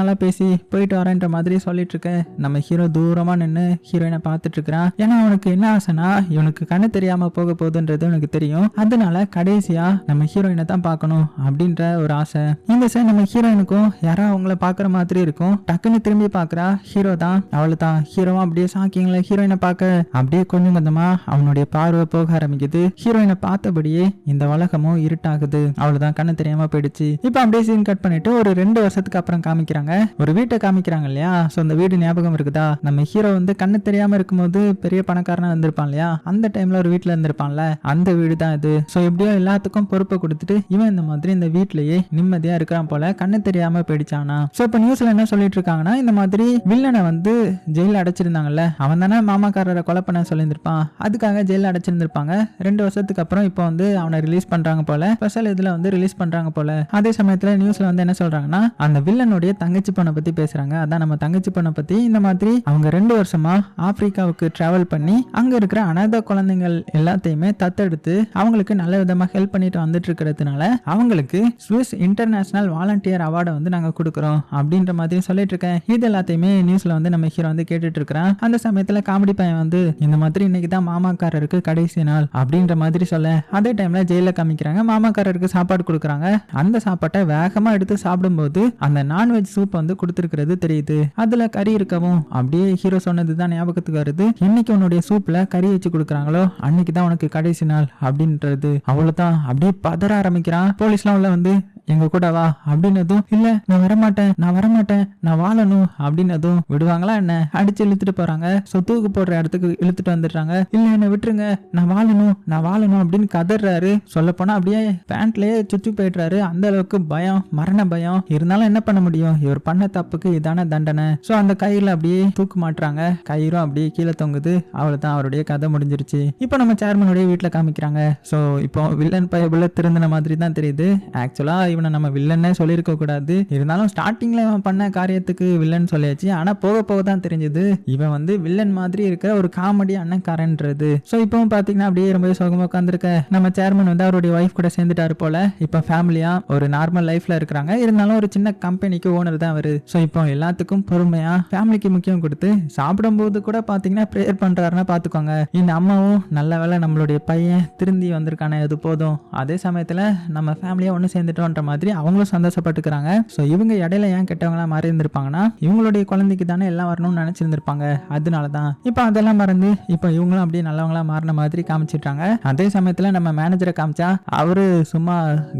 நல்லா பேசி போயிட்டு வரேன்ற மாதிரி சொல்லிட்டு இருக்க நம்ம ஹீரோ தூரமா நின்று ஹீரோயினை பார்த்துட்டு இருக்கிறான் ஏன்னா அவனுக்கு என்ன ஆசைனா இவனுக்கு கண்ணு தெரியாம போக போகுதுன்றது உனக்கு தெரியும். அதனால கடைசியா நம்ம ஹீரோயினை தான் பார்க்கணும் அப்படின்ற ஒரு ஆசை. இந்த சார் நம்ம ஹீரோயினுக்கும் யாரோ அவங்கள பார்க்குற மாதிரி இருக்கும். டக்குன்னு திரும்பி பார்க்கறா ஹீரோ தான். அவளு தான். ஹீரோவும் அப்படியே சாக்கிங்களா ஹீரோயினை பார்க்க. அப்படியே கொஞ்சம் கொஞ்சமா அவனுடைய பார்வை போக ஆரம்பிக்குது. ஹீரோயினை பார்த்தபடியே இந்த உலகமும் இருட்டாகுது. அவ்வளவுதான் கண்ணு தெரியாம போயிடுச்சு. இப்போ அப்படியே சீன் கட் பண்ணிட்டு ஒரு ரெண்டு வருஷத்துக்கு அப்புறம் காமிக்கிறாங்க. ஒரு வீட்டை காமிக்கிறாங்க இல்லையா? ஸோ அந்த வீடு ஞாபகம் இருக்குதா? நம்ம ஹீரோ வந்து கண்ணு தெரியாம இருக்கும்போது பெரிய பணக்காரனா வந்திருப்பான் இல்லையா? அந்த டைம்ல ஒரு வீட்டுல இருந்திருப்பான்ல. அந்த வீடு தான் இது. ஸோ எப்படியோ எல்லாத்துக்கும் பொறுப்பை கொடுத்துட்டு இவன் இந்த மாதிரி இந்த வீட்லயே நிம்மதியா இருக்கிறான் போல கண்ணு தெரியாம போயிடுச்சானா? ஸோ இப்போ நியூஸ்ல என்ன சொல்லிட்டு இருக்காங்கன்னா இந்த மாதிரி வில்லனை வந்து ஜெயில அடைச்சிருந்தாங்கல்ல. அவன் தானே மாமாக்காரரை கொலை பண்ண சொல்லியிருந்திருப்பான். அதுக்காக ஜெயில அடைச்சிருந்திருப்பாங்க. ரெண்டு வருஷத்துக்கு அப்புறம் இப்போ வந்து அவனை ரிலீஸ் பண்றாங்க போல. ஸ்பெஷல் இதுல வந்து ரிலீஸ் பண்றாங்க போல. அதே சமயத்துல நியூஸ்ல வந்து என்ன சொல்றாங்கன்னா அந்த வில்லனுடைய தங்கச்சி பொண்ணை பத்தி பேசுறாங்க. அதான் நம்ம தங்கச்சி பொண்ணை பத்தி இந்த மாதிரி அவங்க ரெண்டு வருஷமா ஆப்பிரிக்காவுக்கு டிராவல் பண்ணி அங்க இருக்கிற அனாதை குழந்தைகள் எல்லாத்தையுமே தத்தெடுத்து அவங்களுக்கு நல்ல விதமா ஹெல்ப் பண்ணிட்டு வந்துட்டு இருக்கிறதுனால அவங்களுக்கு சுவிஸ் இன்டர்நேஷனல் வாலண்டியர் அவார்டை வந்து நாங்க கொடுக்குறோம் அப்படின்ற மாதிரி சொல்லிட்டு இருக்கேன். இது எல்லாத்தையுமே நியூஸ்ல வந்து நம்ம ஹீரோ வந்து கேட்டுட்டு இருக்கிறான். அந்த சமயத்துல காமெடி பையன் வந்து இந்த மாதிரி இன்னைக்கு தான் மாமாக்காரருக்கு கடைசி நாள் அப்படின்ற மாதிரி சொல்ல அதே டைம்ல ஜெயில காமிக்கிறாங்க. மாமாக்காரருக்கு சாப்பாடு கொடுக்குறாங்க. அந்த சாப்பாட்டை வேகமா எடுத்து சாப்பிடும்போது அந்த நான்வெஜ் சூப் வந்து கொடுத்துருக்கிறது தெரியுது. அதுல கறி இருக்கவும். அப்படியே ஹீரோ சொன்னது தான் ஞாபகத்துக்கு வருது. இன்னைக்கு உன்னுடைய சூப்ல கறி வச்சு கொடுக்குறாங்களோ அன்னைக்கு தான் உனக்கு கடைசி நாள் அப்படின்றது. அவ்வளவுதான் அப்படியே பதற ஆரம்பிக்கிறான். போலீஸ்லாம் உள்ள வந்து எங்க கூட வா அப்படின்னதும் இல்ல நான் வரமாட்டேன் நான் வரமாட்டேன் நான் வாழணும் அப்படின்னதும் விடுவாங்களா என்ன? அடிச்சு இழுத்துட்டு போறாங்க. ஸோ தூக்கு போடுற இடத்துக்கு இழுத்துட்டு வந்துடுறாங்க. இல்ல என்ன விட்டுருங்க நான் வாழணும் நான் வாழணும் அப்படின்னு கதறாரு. சொல்ல போனா அப்படியே பேண்ட்லயே சுற்றி போயிடுறாரு. அந்த அளவுக்கு பயம் மரண பயம். இருந்தாலும் என்ன பண்ண முடியும்? இவர் பண்ண தப்புக்கு இதான தண்டனை. ஸோ அந்த கயிறுல அப்படியே தூக்கு மாட்டுறாங்க. கயிறும் அப்படியே கீழே தொங்குது. அவ்வளவுதான் அவருடைய கதை முடிஞ்சிருச்சு. இப்போ நம்ம சேர்மனுடைய வீட்டில் காமிக்கிறாங்க. ஸோ இப்போ வில்லன் பயபுல திருந்தின மாதிரி தான் தெரியுது. ஆக்சுவலா இவனை நம்ம வில்லன்னே சொல்லியிருக்க கூடாது. இருந்தாலும் ஸ்டார்டிங்ல இவன் பண்ண காரியத்துக்கு வில்லன் சொல்லியாச்சு. ஆனா போக போக தான் தெரிஞ்சது. இவன் வந்து வில்லன் மாதிரி இருக்கிற ஒரு காமெடி அண்ணன்காரன்றது ஸோ இப்பவும் பாத்தீங்கன்னா அப்படியே ரொம்ப சோகமா உட்காந்துருக்க நம்ம சேர்மன் வந்து அவருடைய ஒய்ஃப் கூட சேர்ந்துட்டாரு போல. இப்போ ஃபேமிலியா ஒரு நார்மல் லைஃப்ல இருக்கிறாங்க. இருந்தாலும் ஒரு சின்ன கம்பெனிக்கு ஓனர் தான் அவரு. ஸோ இப்போ எல்லாத்துக்கும் பொறுமையா ஃபேமிலிக்கு முக்கியம் கொடுத்து சாப்பிடும்போது கூட பாத்தீங்கன்னா ப்ரேயர் பண்றாருன்னா பாத்துக்கோங்க. இந்த அம்மாவும் நல்ல வேலை நம்மளுடைய பையன் திருந்தி வந்திருக்கானே அது போதும். அதே சமயத்துல நம்ம ஃபேமிலியா ஒன்று சேர்ந்துட்டோன்ற மாதிரி அவங்களும் சந்தோஷப்பட்டுக்கிறாங்க. ஸோ இவங்க இடையில ஏன் கெட்டவங்களா மாறி இருந்திருப்பாங்கன்னா இவங்களுடைய குழந்தைக்கு தானே எல்லாம் வரணும்னு நினைச்சிருந்திருப்பாங்க. அதனால தான் இப்போ அதெல்லாம் மறந்து இப்போ இவங்களும் அப்படியே நல்லவங்களா மாறின மாதிரி காமிச்சிட்டாங்க அதே சமயத்தில் நம்ம மேனேஜரை காமிச்சா அவரு சும்மா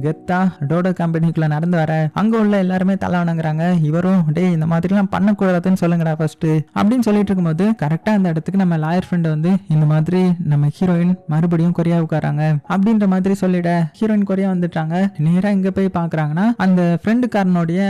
கெத்தா டோடோ கம்பெனிக்குள்ள நடந்து வர அங்க உள்ள எல்லாருமே தலை வணங்குறாங்க. இவரும் டே இந்த மாதிரிலாம் பண்ணக்கூடாதுன்னு சொல்லுங்கடா ஃபர்ஸ்ட் அப்படின்னு சொல்லிட்டு இருக்கும்போது கரெக்டா அந்த இடத்துக்கு நம்ம லாயர் ஃப்ரெண்ட் வந்து இந்த மாதிரி நம்ம ஹீரோயின் மறுபடியும் கொரியா உட்காராங்க அப்படின்ற மாதிரி சொல்லிட ஹீரோயின் கொரியா வந்துட்டாங்க. நேரா இங்க போய் பார்க்குறாங்கன்னா அந்த ஃப்ரெண்டுக்காரனுடைய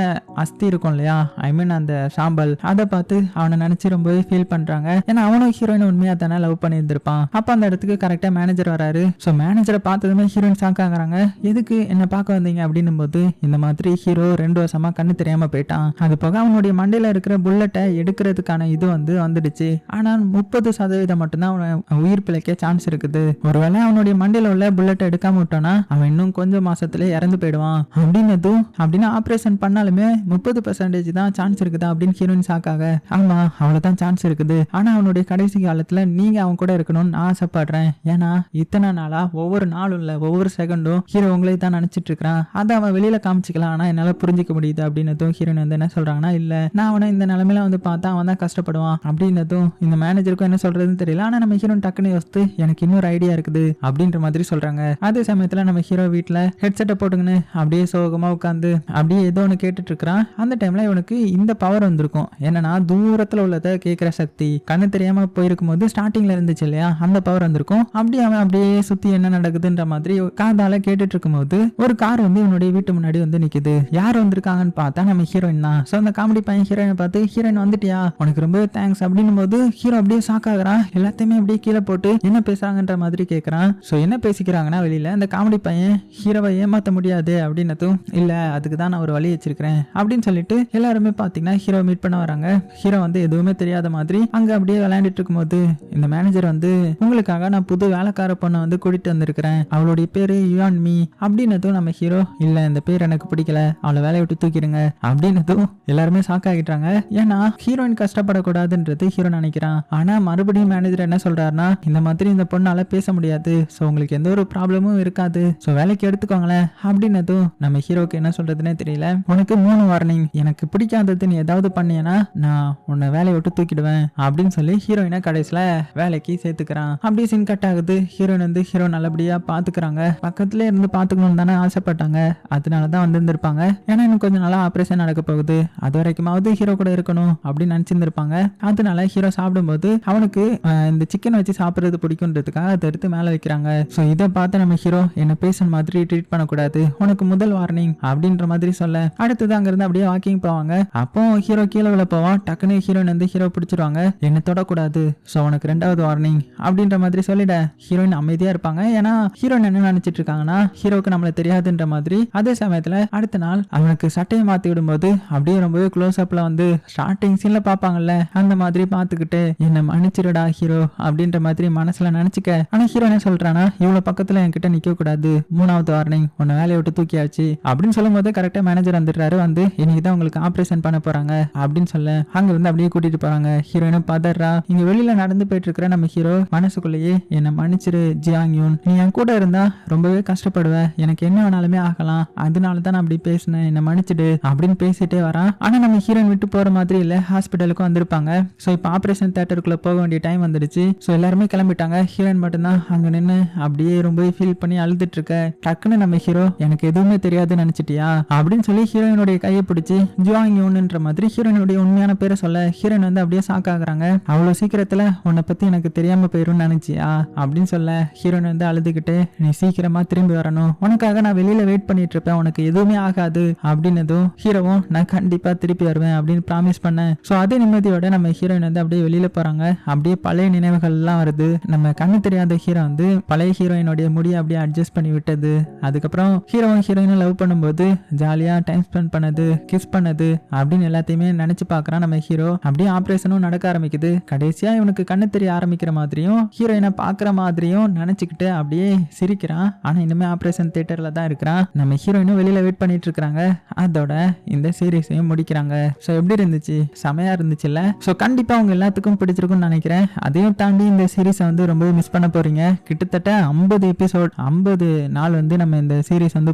அஸ்தி இருக்கும் இல்லையா? ஐ மீன் அந்த சாம்பல். அதை பார்த்து அவனை நினச்சி ரொம்பவே ஃபீல் பண்ணுறாங்க ஏன்னா அவனும் ஹீரோயின் உண்மையாக தானே லவ் பண்ணியிருந்திருப்பான். அப்போ அந்த இடத்துக்கு கரெக்டாக மேனேஜர் வராரு. ஸோ மேனேஜரை பார்த்ததுமே ஹீரோயின் ஷாக் ஆகுறாங்க. எதுக்கு என்ன பார்க்க வந்தீங்க? அப்படின்னும் போது இந்த மாதிரி ஹீரோ ரெண்டு வருஷமா கண்ணு தெரியாம போயிட்டான். அது போக அவனுடைய மண்டையில இருக்கிற புல்லட்டை எடுக்கிறதுக்கான இது வந்து வந்துடுச்சு. ஆனால் முப்பது சதவீதம் மட்டும்தான் அவன் உயிர் பிழைக்க சான்ஸ் இருக்குது. ஒருவேளை அவனுடைய மண்டையில உள்ள புல்லட்டை எடுக்காம விட்டோன்னா அவன் இன்னும் கொஞ்சம் மாசத்துல இறந்து போயிடுவான். அப்படின்னதும் அப்படின்னு ஆப்ரேஷன் பண்ணாலுமே முப்பது பர்சன்டேஜ் தான் சான்ஸ் இருக்குதா அப்படின்னு ஹீரோயின் சாக்காக ஆமா அவ்வளவுதான் சான்ஸ் இருக்குது. ஆனா அவனுடைய கடைசி காலத்துல நீங்க அவன் கூட இருக்கணும்னு ஆசைப்படுறேன். ஏன்னா இத்தனை நாளா ஒவ்வொரு நாளும் இல்ல ஒவ்வொரு செகண்டும் ஹீரோ உங்களே தான் நினைச்சிட்டு இருக்கிறான். அதை அவன் வெளியில காமிச்சிக்கலாம் ஆனா என்னால புரிஞ்சிக்க முடியுது அப்படின்னதும் ஹீரோயின் வந்து என்ன சொல்றாங்கன்னா இல்ல நான் அவனை இந்த நிலைமையில வந்து பார்த்தா அவன் தான் கஷ்டப்படுவான். அப்படின்னதும் இந்த மேனேஜருக்கும் என்ன சொல்றதுன்னு தெரியல ஆனா நம்ம ஹீரோயின் டக்குன்னு யோசித்து எனக்கு இன்னொரு ஐடியா இருக்குது. அப்படின்ற மாதிரி சொல்றாங்க. அதே சமயத்துல நம்ம ஹீரோ வீட்டுல ஹெட்செட்டை போட்டுங்கன்னு அப்படியே சோகமா உட்காந்து அப்படியே ஏதோ ஒன்று கேட்டுட்டு இருக்கிறான் அந்த டைம்ல இவனுக்கு இந்த பவர் வந்திருக்கும். என்னன்னா தூரத்தில் உள்ளதை கேட்குற சக்தி கண்ணு தெரியாமல் போயிருக்கும் போது ஸ்டார்டிங்ல இருந்துச்சு இல்லையா? அந்த பவர் வந்திருக்கும். அப்படி அவன் அப்படியே சுற்றி என்ன நடக்குதுன்ற மாதிரி காதால கேட்டுட்டு இருக்கும்போது ஒரு கார் வந்து இவனுடைய வீட்டு முன்னாடி வந்து நிக்குது. யார் வந்திருக்காங்கன்னு பார்த்தா நம்ம ஹீரோயின் தான். ஸோ அந்த காமெடி பையன் ஹீரோயினை பார்த்து ஹீரோயின் வந்துட்டியா? உனக்கு ரொம்ப தேங்க்ஸ் அப்படின்னும் போது ஹீரோ அப்படியே ஷாக் ஆகுறான். எல்லாத்தையுமே அப்படியே கீழே போட்டு என்ன பேசுறாங்கன்ற மாதிரி கேட்குறான் ஸோ என்ன பேசிக்கிறாங்கன்னா வெளியில அந்த காமெடி பையன் ஹீரோவை ஏமாற்ற முடியாது அப்படின்னு அப்படின்னதும் இல்ல அதுக்கு தான் நான் ஒரு வழி வச்சிருக்கிறேன் அப்படின்னு சொல்லிட்டு எல்லாருமே பாத்தீங்கன்னா ஹீரோ மீட் பண்ண வராங்க. ஹீரோ வந்து எதுவுமே தெரியாத மாதிரி அங்க அப்படியே விளையாண்டுட்டு இருக்கும்போது இந்த மேனேஜர் வந்து உங்களுக்காக நான் புது வேலைக்கார பொண்ணை வந்து கூட்டிட்டு வந்திருக்கிறேன். அவளுடைய பேரு யுவான் மீ அப்படின்னதும் நம்ம ஹீரோ இல்ல இந்த பேர் எனக்கு பிடிக்கல. அவளை வேலையை விட்டு தூக்கிடுங்க. அப்படின்னதும் எல்லாருமே ஷாக் ஆகிட்டாங்க. ஏன்னா ஹீரோயின் கஷ்டப்படக்கூடாதுன்றது ஹீரோ நினைக்கிறான். ஆனா மறுபடியும் மேனேஜர் என்ன சொல்றாருன்னா இந்த மாதிரி இந்த பொண்ணால பேச முடியாது. ஸோ உங்களுக்கு எந்த ஒரு ப்ராப்ளமும் இருக்காது. ஸோ வேலைக்கு எடுத்துக்கோங்களேன். அப்படின்னதும் நம்ம ஹீரோக்கு என்ன சொல்றதுனே தெரியல. உனக்கு மூணு வார்னிங் எனக்கு பிடிக்காதது நீ ஏதாவது பண்ணியனா நான் உன்னை வேலையை விட்டு தூக்கிடுவேன் அப்படின்னு சொல்லி ஹீரோயினை கடைசியில வேலைக்கு சேர்த்துக்கிறான். அப்படியே சீன் கட் ஆகுது. ஹீரோயின் வந்து ஹீரோ நல்லபடியா பாத்துக்கிறாங்க. பக்கத்துல இருந்து பாத்துக்கணும்னு தானே ஆசைப்பட்டாங்க. அதனால தான் வந்திருந்திருப்பாங்க. ஏன்னா இன்னும் கொஞ்சம் நாளா ஆப்ரேஷன் நடக்க போகுது. அது வரைக்குமாவது ஹீரோ கூட இருக்கணும் அப்படின்னு நினைச்சிருந்திருப்பாங்க. அதனால ஹீரோ சாப்பிடும்போது அவனுக்கு இந்த சிக்கன் வச்சு சாப்பிடுறது பிடிக்குன்றதுக்காக அதை எடுத்து மேல வைக்கிறாங்க. ஸோ இதை பார்த்து நம்ம ஹீரோ என்ன பேசுன மாதிரி ட்ரீட் பண்ணக்கூடாது. உனக்கு முதல் வார்னிங் அப்படின்ற மாதிரி சொல்ல அடுத்தது அங்கிருந்து அப்படியே வாக்கிங் போவாங்க. அப்போ ஹீரோ கீழே விழ போவான். டக்குன்னு ஹீரோயின் வந்து ஹீரோ பிடிச்சிருவாங்க. என்ன தொடக்கூடாது. ஸோ உனக்கு ரெண்டாவது வார்னிங் அப்படின்ற மாதிரி சொல்லிட ஹீரோயின் அமைதியா இருப்பாங்க. ஏன்னா ஹீரோயின் என்ன நினைச்சிட்டு இருக்காங்கன்னா ஹீரோக்கு நம்மள தெரியாதுன்ற மாதிரி. அதே சமயத்துல அடுத்த நாள் அவனுக்கு சட்டையை மாத்தி விடும்போது அப்படியே ரொம்பவே க்ளோஸ் அப்ல வந்து ஸ்டார்டிங் சீன்ல பாப்பாங்கல்ல அந்த மாதிரி பார்த்துக்கிட்டு என்ன மன்னிச்சிருடா ஹீரோ அப்படின்ற மாதிரி மனசுல நினைச்சுக்க. ஆனா ஹீரோ என்ன சொல்றானா இவ்வளவு பக்கத்துல என்கிட்ட நிக்க கூடாது மூணாவது வார்னிங் உன்னை வேலையை விட்டு தூக்கியாச்சு. அப்படின்னு சொல்லும் போது கரெக்டா மேனேஜர் வந்துடுறாரு. வந்து இன்னைக்கு தான் உங்களுக்கு ஆபரேஷன் பண்ண போறாங்க. அப்படின்னு சொல்ல அங்க இருந்து அப்படியே கூட்டிட்டு போறாங்க. ஹீரோயினும் பதறா இங்க வெளியில நடந்து போயிட்டு இருக்கிற நம்ம ஹீரோ மனசுக்குள்ளேயே என்ன மன்னிச்சிரு ஜியாங் யூன் நீ என் கூட இருந்தா ரொம்பவே கஷ்டப்படுவ. எனக்கு என்ன வேணாலுமே ஆகலாம். அதனால தான் நான் அப்படி பேசினேன். என்ன மன்னிச்சிடு அப்படின்னு பேசிட்டே வரான். ஆனா நம்ம ஹீரோயின் விட்டு போற மாதிரி இல்ல. ஹாஸ்பிட்டலுக்கு வந்திருப்பாங்க. சோ இப்போ ஆபரேஷன் தேட்டருக்குள்ள போக வேண்டிய டைம் வந்துடுச்சு. சோ எல்லாருமே கிளம்பிட்டாங்க. ஹீரோயின் மட்டும்தான் அங்க நின்று அப்படியே ரொம்பவே ஃபீல் பண்ணி அழுதுட்டு இருக்க. டக்குன்னு நம்ம ஹீரோ எனக்கு எதுவுமே தெரியாதுன்னு நினைச்சிட்டியா? அப்படின்னு சொல்லி ஹீரோயினுடைய கையை பிடிச்சி ஜுவாங் யூன்ன்ற மாதிரி ஹீரோயினுடைய உண்மையான பேரை சொல்ல ஹீரோயின் வந்து அப்படியே ஷாக் ஆகுறாங்க. அவ்வளவு சீக்கிரத்துல உன்னை பத்தி எனக்கு தெரியாம போயிடும்னு நினச்சியா? அப்படின்னு சொல்ல ஹீரோயின் வந்து அழுதுகிட்டு நீ சீக்கிரமா திரும்பி வரணும். உனக்காக நான் வெளியில வெயிட் பண்ணிட்டு இருப்பேன். உனக்கு எதுவுமே ஆகாது. அப்படின்னதும் ஹீரோவும் நான் கண்டிப்பா திருப்பி வருவேன். அப்படின்னு ப்ராமிஸ் பண்ணேன் ஸோ அதே நிம்மதியோட நம்ம ஹீரோயின் வந்து அப்படியே வெளியில போறாங்க. அப்படியே பழைய நினைவுகள் எல்லாம் வருது. நம்ம கண்ணு தெரியாத ஹீரோ வந்து பழைய ஹீரோயினுடைய முடியை அப்படியே அட்ஜஸ்ட் பண்ணி விட்டது. அதுக்கப்புறம் ஹீரோவும் ஹீரோயினும் ஹீரோயினை லவ் பண்ணும்போது ஜாலியாக டைம் ஸ்பெண்ட் பண்ணது கிஸ் பண்ணது அப்படின்னு எல்லாத்தையுமே நினச்சி பார்க்குறான் நம்ம ஹீரோ அப்படியே ஆப்ரேஷனும் நடக்க ஆரம்பிக்குது. கடைசியாக இவனுக்கு கண்ணு தெரிய ஆரம்பிக்கிற மாதிரியும் ஹீரோயினை பார்க்குற மாதிரியும் நினச்சிக்கிட்டு அப்படியே சிரிக்கிறான். ஆனால் இனிமேல் ஆப்ரேஷன் தேட்டரில் தான் இருக்கிறான். நம்ம ஹீரோயினும் வெளியில் வெயிட் பண்ணிட்டு இருக்கிறாங்க. அதோட இந்த சீரீஸையும் முடிக்கிறாங்க. ஸோ எப்படி இருந்துச்சு? செமையாக இருந்துச்சுல்ல? ஸோ கண்டிப்பாக அவங்க எல்லாத்துக்கும் பிடிச்சிருக்கும்னு நினைக்கிறேன். அதையும் தாண்டி இந்த சீரீஸை வந்து ரொம்ப மிஸ் பண்ண போகிறீங்க கிட்டத்தட்ட ஐம்பது எபிசோட் ஐம்பது நாள் வந்து நம்ம இந்த சீரீஸ் வந்து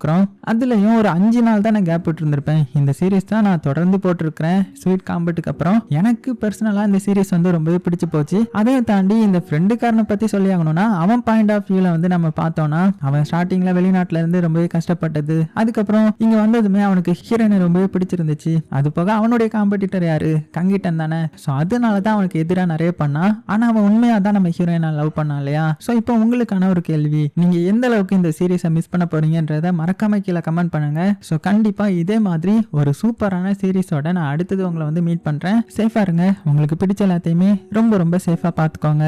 போட்டிருக்கிறோம் அதுலயும் ஒரு அஞ்சு நாள் தான் நான் கேப் விட்டுருந்துருப்பேன். இந்த சீரீஸ் தான் நான் தொடர்ந்து போட்டிருக்கிறேன். ஸ்வீட் காம்பட்டுக்கு அப்புறம் எனக்கு பர்சனலாக இந்த சீரீஸ் வந்து ரொம்பவே பிடிச்சு போச்சு. அதையும் தாண்டி இந்த ஃப்ரெண்டுக்காரனை பற்றி சொல்லி ஆகணும்னா அவன் பாயிண்ட் ஆஃப் வியூவில் வந்து நம்ம பார்த்தோம்னா அவன் ஸ்டார்டிங்கில் வெளிநாட்டில் இருந்து ரொம்பவே கஷ்டப்பட்டது. அதுக்கப்புறம் இங்கே வந்ததுமே அவனுக்கு ஹீரோயினை ரொம்பவே பிடிச்சிருந்துச்சு. அது போக அவனுடைய காம்படிட்டர் யாரு? கங்கிட்டன் தானே. ஸோ அதனால தான் அவனுக்கு எதிராக நிறைய பண்ணான் ஆனால் அவன் உண்மையாக தான் நம்ம ஹீரோயினை லவ் பண்ணான் இல்லையா? ஸோ இப்போ உங்களுக்கான ஒரு கேள்வி. நீங்கள் எந்த அளவுக்கு இந்த சீரீஸை மிஸ் பண்ண போறீங்கன்றத மறக்காமல் கீழே கமெண்ட் பண்ணுங்கள் ஸோ கண்டிப்பாக இதே மாதிரி ஒரு சூப்பரான சீரீஸோட நான் அடுத்தது உங்களை வந்து மீட் பண்ணுறேன் சேஃபாக இருங்க. உங்களுக்கு பிடிச்ச எல்லாத்தையுமே ரொம்ப ரொம்ப சேஃபாக பார்த்துக்கோங்க.